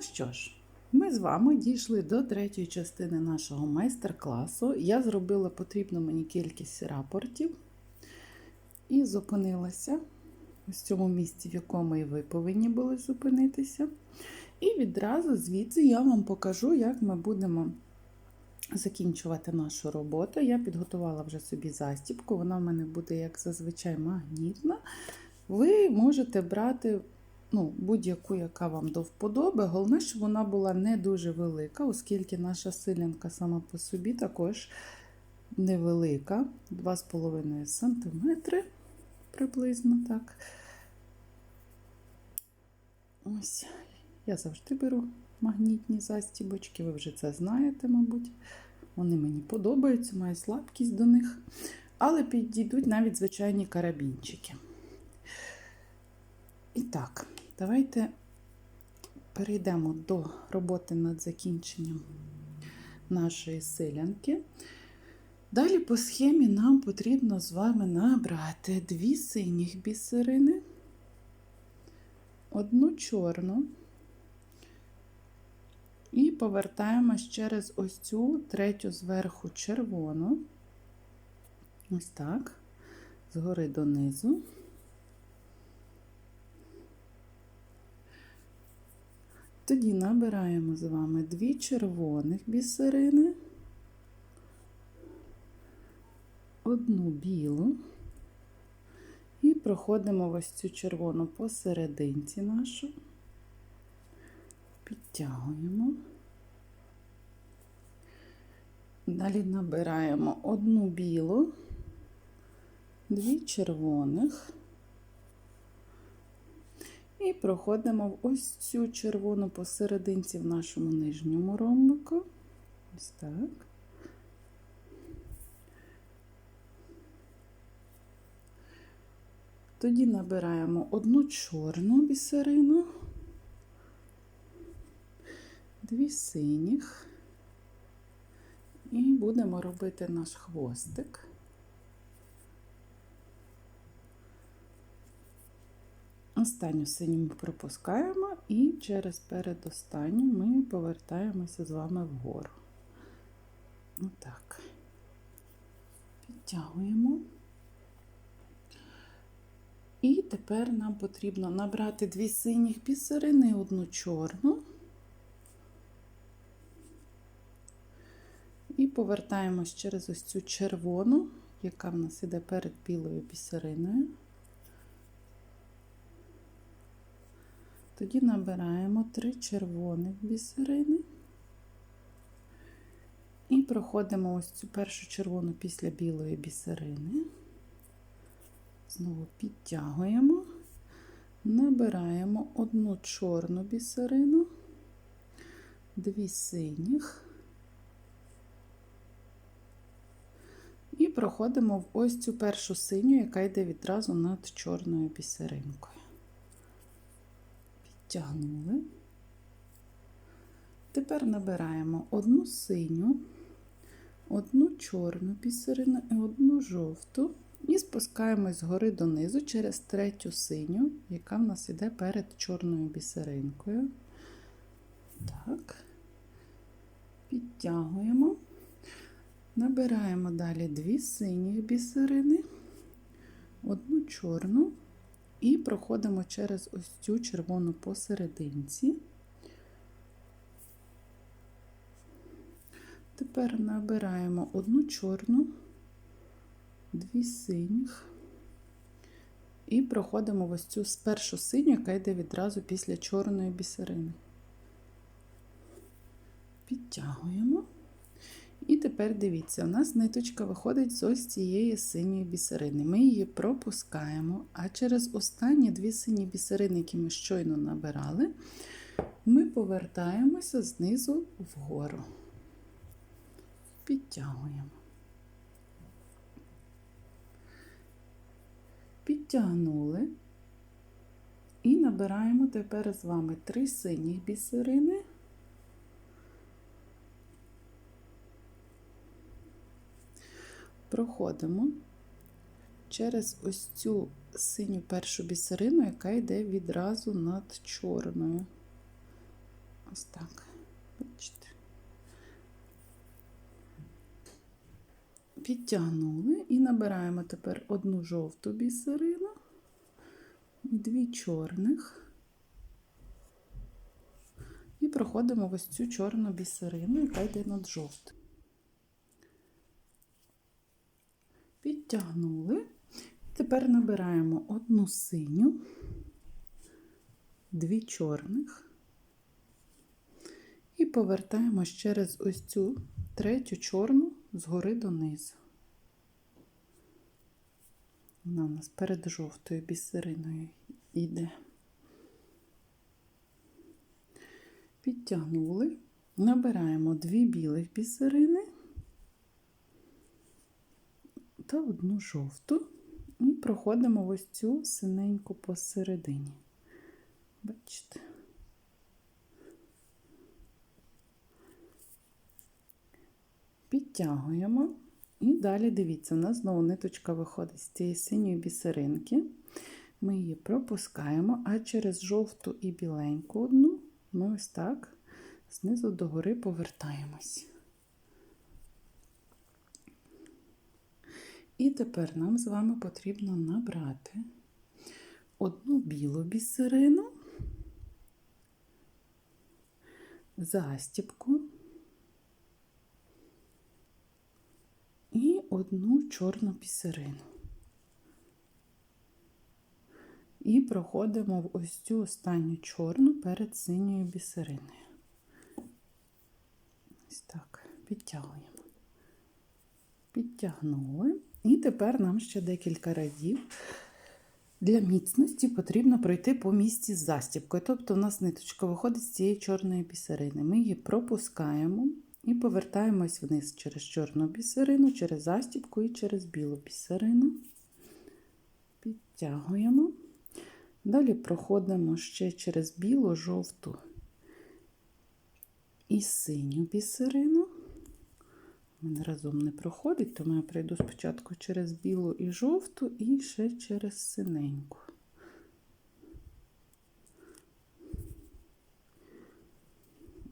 Ну що ж, ми з вами дійшли до третьої частини нашого майстер-класу. Я зробила потрібну мені кількість рапортів і зупинилася в цьому місці, в якому і ви повинні були зупинитися. І відразу звідси я вам покажу, як ми будемо закінчувати нашу роботу. Я підготувала вже собі застібку, вона в мене буде, як зазвичай, магнітна. Ви можете брати ну, будь-яку, яка вам до вподоби. Головне, щоб вона була не дуже велика, оскільки наша силянка сама по собі також невелика, 2,5 см приблизно так. Ось, я завжди беру магнітні застібочки, ви вже це знаєте, мабуть. Вони мені подобаються, маю слабкість до них. Але підійдуть навіть звичайні карабінчики. І так, давайте перейдемо до роботи над закінченням нашої силянки. Далі по схемі нам потрібно з вами набрати дві синіх бісерини, одну чорну. І повертаємось через ось цю третю зверху червону. Ось так, згори донизу. Тоді набираємо з вами дві червоних бісерини, одну білу і проходимо ось цю червону посерединці нашу, підтягуємо. Далі набираємо одну білу, дві червоних. І проходимо в ось цю червону посерединці в нашому нижньому ромбику. Ось так. Тоді набираємо одну чорну бісерину, дві синіх, і будемо робити наш хвостик. Останню синю ми пропускаємо і через передостанню ми повертаємося з вами вгору. Отак. Підтягуємо. І тепер нам потрібно набрати дві синіх бісерини одну чорну. І повертаємось через ось цю червону, яка в нас іде перед білою бісериною. Тоді набираємо три червоних бісерини і проходимо ось цю першу червону після білої бісерини. Знову підтягуємо, набираємо одну чорну бісерину, дві синіх. І проходимо в ось цю першу синю, яка йде відразу над чорною бісеринкою. Підтягнули. Тепер набираємо одну синю, одну чорну бісерину і одну жовту. І спускаємось згори донизу через третю синю, яка в нас іде перед чорною бісеринкою. Так, підтягуємо. Набираємо далі дві синіх бісерини, одну чорну і проходимо через ось цю червону посерединці. Тепер набираємо одну чорну, дві синіх і проходимо ось цю першу синю, яка йде відразу після чорної бісерини. Підтягуємо. І тепер дивіться, у нас ниточка виходить з ось цієї синьої бісерини. Ми її пропускаємо, а через останні дві сині бісерини, які ми щойно набирали, ми повертаємося знизу вгору. Підтягуємо. Підтягнули. І набираємо тепер з вами три синіх бісерини. Проходимо через ось цю синю першу бісерину, яка йде відразу над чорною. Ось так. Бачите. Підтягнули і набираємо тепер одну жовту бісерину і дві чорних. І проходимо ось цю чорну бісерину, яка йде над жовтою. Підтягнули. Тепер набираємо одну синю, дві чорних і повертаємось через ось цю третю чорну згори донизу. Вона у нас перед жовтою бісериною йде. Підтягнули, набираємо дві білих бісерини та одну жовту і проходимо ось цю синеньку посередині. Бачите? Підтягуємо. І далі дивіться, у нас знову ниточка виходить з цієї синьої бісеринки. Ми її пропускаємо, а через жовту і біленьку одну ми ось так знизу догори повертаємось. І тепер нам з вами потрібно набрати одну білу бісерину, застіпку і одну чорну бісерину. І проходимо в ось цю останню чорну перед синьою бісериною. Ось так, підтягуємо. Підтягнули. І тепер нам ще декілька разів для міцності потрібно пройти по місці з застібкою. Тобто, у нас ниточка виходить з цієї чорної бісерини. Ми її пропускаємо і повертаємось вниз через чорну бісерину, через застібку і через білу бісерину. Підтягуємо. Далі проходимо ще через білу, жовту і синю бісерину. Мене разом не проходить, тому я пройду спочатку через білу і жовту, і ще через синеньку.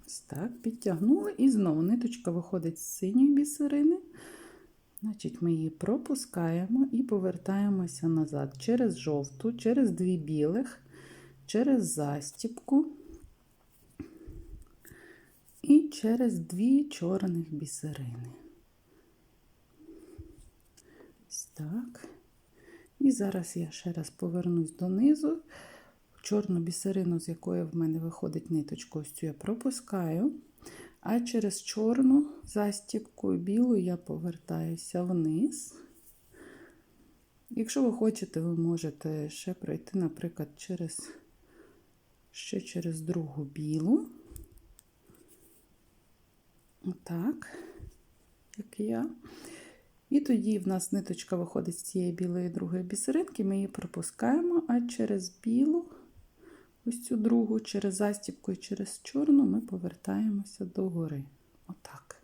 Ось так, підтягнули, і знову ниточка виходить з синьої бісерини. Значить, ми її пропускаємо і повертаємося назад через жовту, через дві білих, через застіпку і через дві чорних бісерини. Ось так. І зараз я ще раз повернусь донизу. Чорну бісерину, з якої в мене виходить ниточка, ось цю я пропускаю. А через чорну застіпку білу я повертаюся вниз. Якщо ви хочете, ви можете ще пройти, наприклад, через ще через другу білу. Отак, як я. І тоді в нас ниточка виходить з цієї білої другої бісеринки, ми її пропускаємо, а через білу, ось цю другу, через застіпку і через чорну ми повертаємося догори. Отак.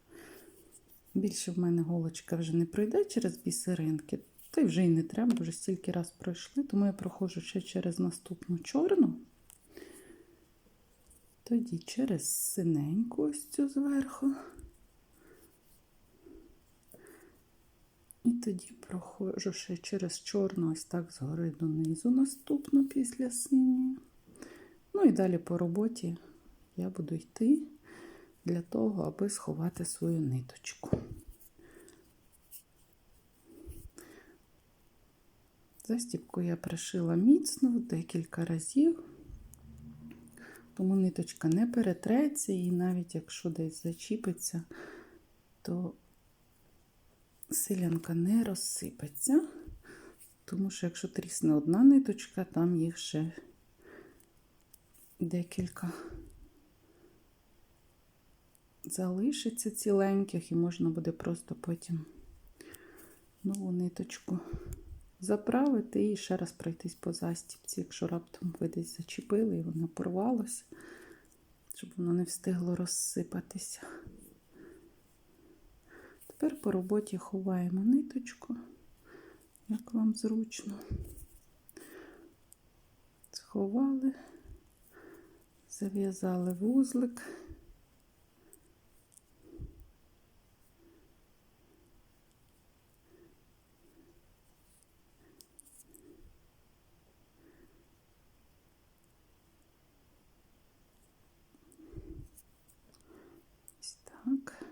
Більше в мене голочка вже не пройде через бісеринки, та й вже й не треба, вже стільки раз пройшли, тому я проходжу ще через наступну чорну. Тоді через синеньку ось цю зверху. І тоді проходжу ще через чорну, ось так згори донизу, наступну після синьої. Ну і далі по роботі я буду йти для того, аби сховати свою ниточку. Застіпку я пришила міцно декілька разів, тому ниточка не перетреться, і навіть якщо десь зачіпиться, то селянка не розсипеться, тому що якщо трісне одна ниточка, там їх ще декілька залишиться ціленьких, і можна буде просто потім нову ниточку заправити і ще раз пройтись по застіпці, якщо раптом ви десь зачепили і воно порвалося, щоб воно не встигло розсипатися. Тепер по роботі ховаємо ниточку, як вам зручно. Сховали, Зав'язали вузлик. Ось так.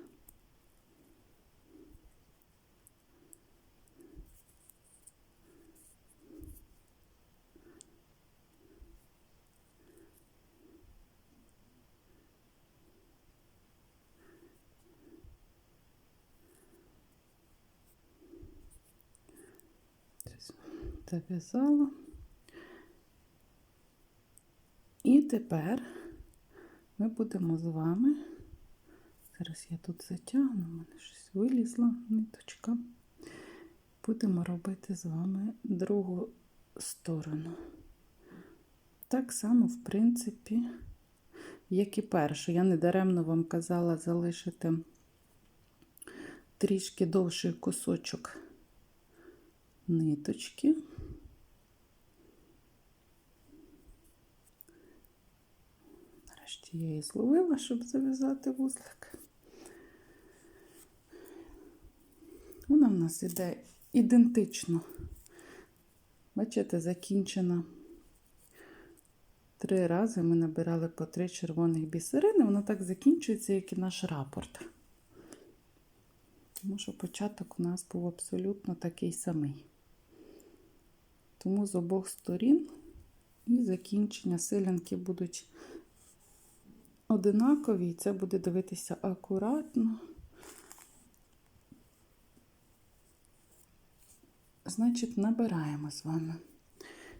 Зав'язала. І тепер ми будемо з вами. Зараз я тут затягну, в мене щось вилізла ниточка. Будемо робити з вами другу сторону. Так само, в принципі, як і першу. Я недаремно вам казала залишити трішки довший кусочок ниточки. Нарешті я її зловила, щоб зав'язати вузлик. Вона в нас іде ідентично. Бачите, закінчена. Три рази ми набирали по три червоних бісерини, воно так закінчується, як і наш рапорт. Тому що початок у нас був абсолютно такий самий. Тому з обох сторін і закінчення силянки будуть одинакові, і це буде дивитися акуратно. Значить, набираємо з вами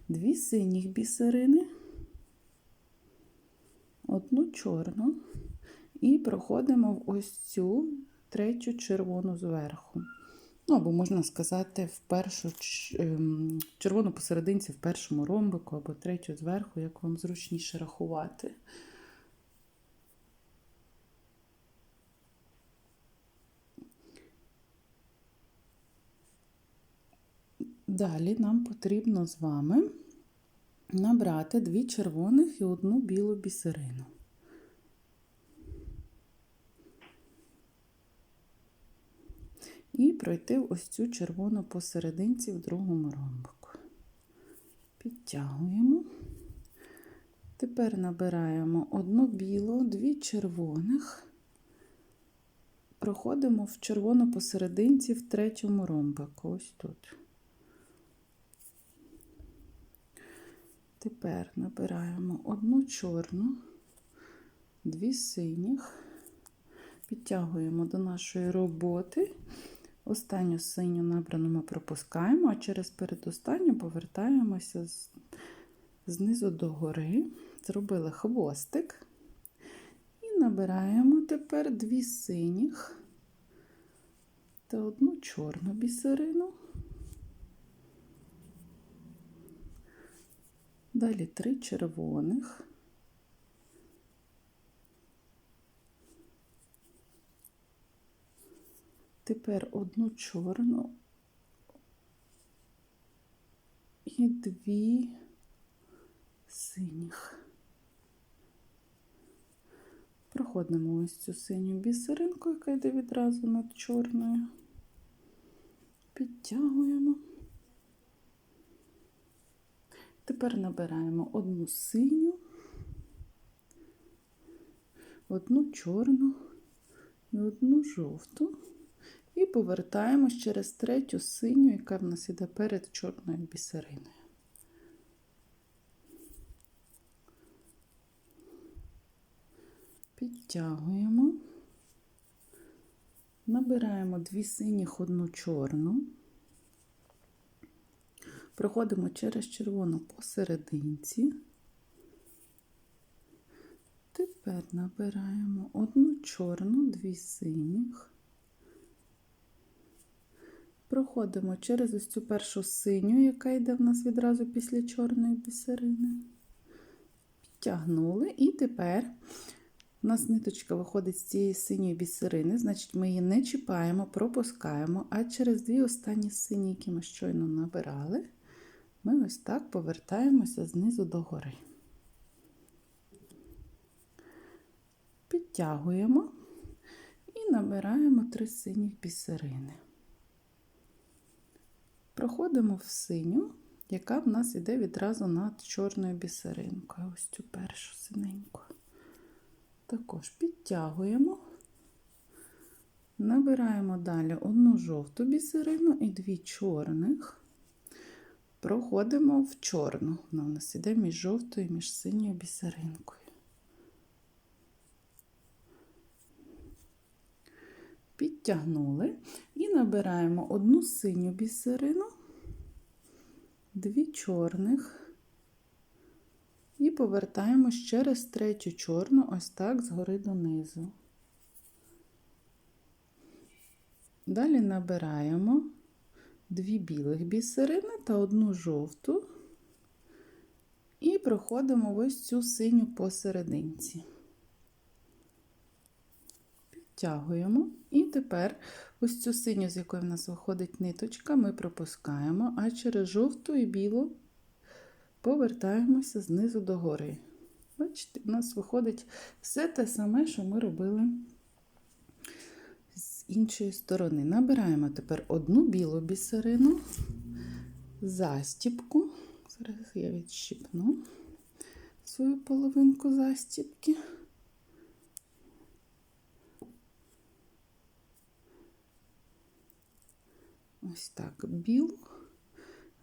дві синіх бісерини, одну чорну, і проходимо в ось цю третю червону зверху. Ну, або можна сказати, в першу ем, червону посерединці в першому ромбику, або третю зверху, як вам зручніше рахувати. Далі нам потрібно з вами набрати дві червоних і одну білу бісерину. І пройти ось цю червону посерединці в другому ромбику. Підтягуємо. Тепер набираємо одну білу, дві червоних, проходимо в червону посерединці в третьому ромбику. Ось тут. Тепер набираємо одну чорну, дві синіх, підтягуємо до нашої роботи. Останню синю набрану ми пропускаємо, а через передостанню повертаємося знизу до гори, зробили хвостик і набираємо тепер дві синіх та одну чорну бісерину. Далі три червоних. Тепер одну чорну і дві синіх. Проходимо ось цю синю бісеринку, яка йде відразу над чорною. Підтягуємо. Тепер набираємо одну синю, одну чорну і одну жовту. І повертаємось через третю синю, яка в нас іде перед чорною бісериною. Підтягуємо, набираємо дві синіх, одну чорну, проходимо через червону посерединці. Тепер набираємо одну чорну, дві синіх. Проходимо через ось цю першу синю, яка йде в нас відразу після чорної бісерини. Підтягнули, і тепер у нас ниточка виходить з цієї синьої бісерини, значить, ми її не чіпаємо, пропускаємо, а через дві останні сині, які ми щойно набирали, ми ось так повертаємося знизу до гори. Підтягуємо і набираємо три синіх бісерини. Проходимо в синю, яка в нас йде відразу над чорною бісеринкою. Ось цю першу синеньку. Також підтягуємо, набираємо далі одну жовту бісерину і дві чорних. Проходимо в чорну. Вона у нас іде між жовтою між синьою бісеринкою. Підтягнули і набираємо одну синю бісерину, дві чорних і повертаємось через третю чорну, ось так згори донизу. Далі набираємо дві білих бісерини та одну жовту, і проходимо ось цю синю посерединці. Підтягуємо. І тепер ось цю синю, з якої в нас виходить ниточка, ми пропускаємо, а через жовту і білу повертаємося знизу до гори. Бачите, у нас виходить все те саме, що ми робили з іншої сторони. Набираємо тепер одну білу бісерину, застіпку. Зараз я відщипну свою половинку застіпки. Ось так білу,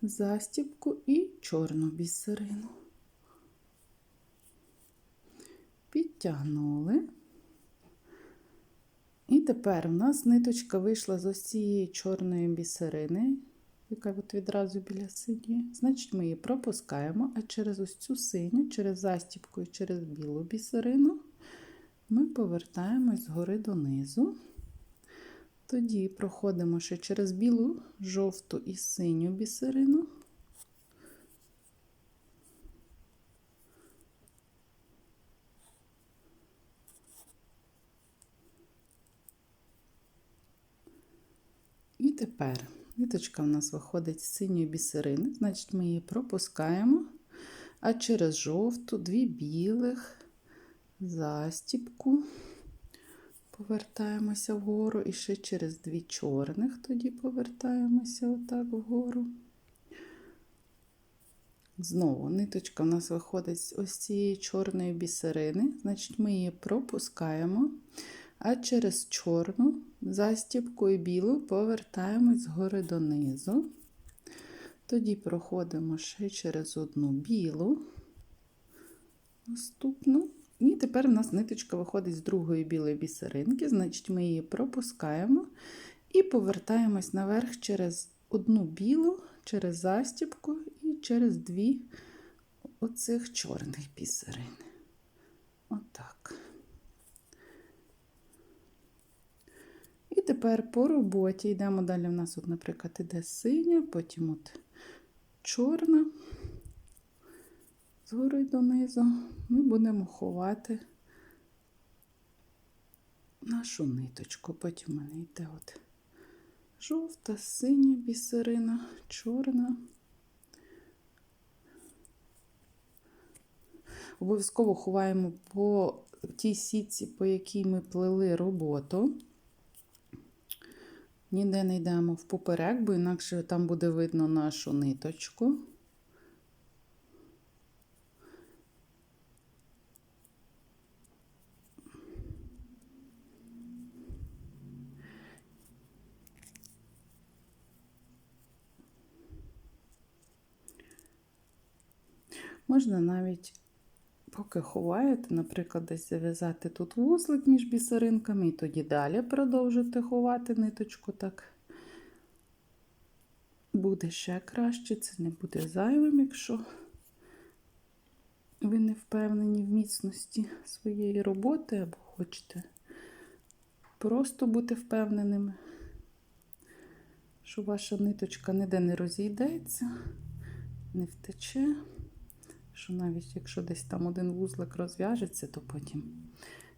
застіпку і чорну бісерину. Підтягнули. І тепер у нас ниточка вийшла з ось цієї чорної бісерини, яка от відразу біля синьої. Значить, ми її пропускаємо, а через ось цю синю, через застіпку і через білу бісерину ми повертаємось згори донизу. Тоді проходимо ще через білу, жовту і синю бісерину. І тепер ниточка у нас виходить з синьої бісерини, значить ми її пропускаємо, а через жовту, дві білих, застіпку. Повертаємося вгору і ще через дві чорних, тоді повертаємося отак вгору. Знову ниточка у нас виходить з ось цієї чорної бісерини, значить, ми її пропускаємо, а через чорну застіпку і білу повертаємось згори донизу. Тоді проходимо ще через одну білу, наступну. І тепер у нас ниточка виходить з другої білої бісеринки, значить, ми її пропускаємо і повертаємось наверх через одну білу, через застіпку і через дві оцих чорних бісерин. Отак. І тепер по роботі йдемо далі. У нас, от, наприклад, іде синя, потім от чорна згори донизу ми будемо ховати нашу ниточку. Потім у мене йде от жовта, синя бісерина, чорна. Обов'язково ховаємо по тій сітці, по якій ми плели роботу. Ніде не йдемо в поперек, бо інакше там буде видно нашу ниточку. Можна навіть, поки ховаєте, наприклад, десь зав'язати тут вузлик між бісеринками, і тоді далі продовжити ховати ниточку так. Буде ще краще, це не буде зайвим, якщо ви не впевнені в міцності своєї роботи, або хочете просто бути впевненими, що ваша ниточка ніде не розійдеться, не втече що навіть якщо десь там один вузлик розв'яжеться, то потім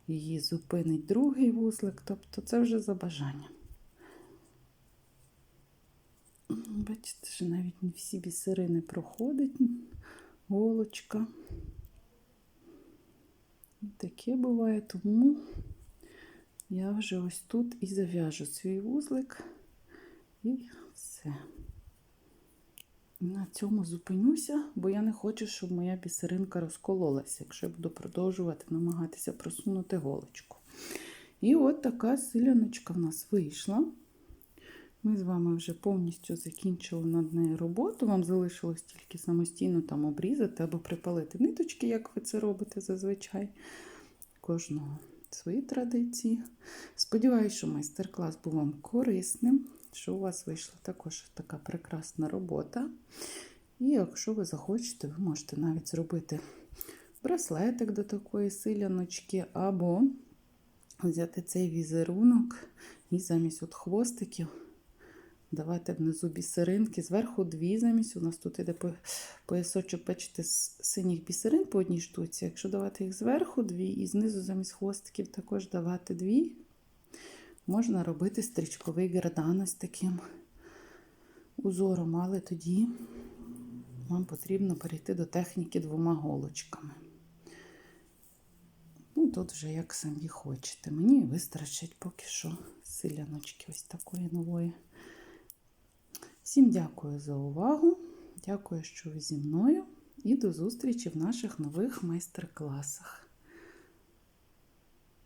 її зупинить другий вузлик, тобто це вже за бажанням. Бачите, що навіть не всі бісерини проходить голочка. Таке буває, тому я вже ось тут і зав'яжу свій вузлик. І все. На цьому зупинюся, бо я не хочу, щоб моя бісеринка розкололася, якщо я буду продовжувати намагатися просунути голочку. І от така силяночка в нас вийшла. Ми з вами вже повністю закінчили над нею роботу. Вам залишилось тільки самостійно там обрізати або припалити ниточки, як ви це робите зазвичай. Кожного свої традиції. Сподіваюся, що майстер-клас був вам корисним, що у вас вийшла також така прекрасна робота. І якщо ви захочете, ви можете навіть зробити браслетик до такої силяночки, або взяти цей візерунок і замість от хвостиків давати внизу бісеринки, зверху дві замість. У нас тут іде по- поясочок, бачите, з синіх бісерин по одній штуці. Якщо давати їх зверху дві, і знизу замість хвостиків також давати дві, можна робити стрічковий гердан ось таким узором, але тоді вам потрібно перейти до техніки двома голочками. Ну, тут вже як самі хочете. Мені вистачить поки що силяночки ось такої нової. Всім дякую за увагу. Дякую, що ви зі мною. І до зустрічі в наших нових майстер-класах.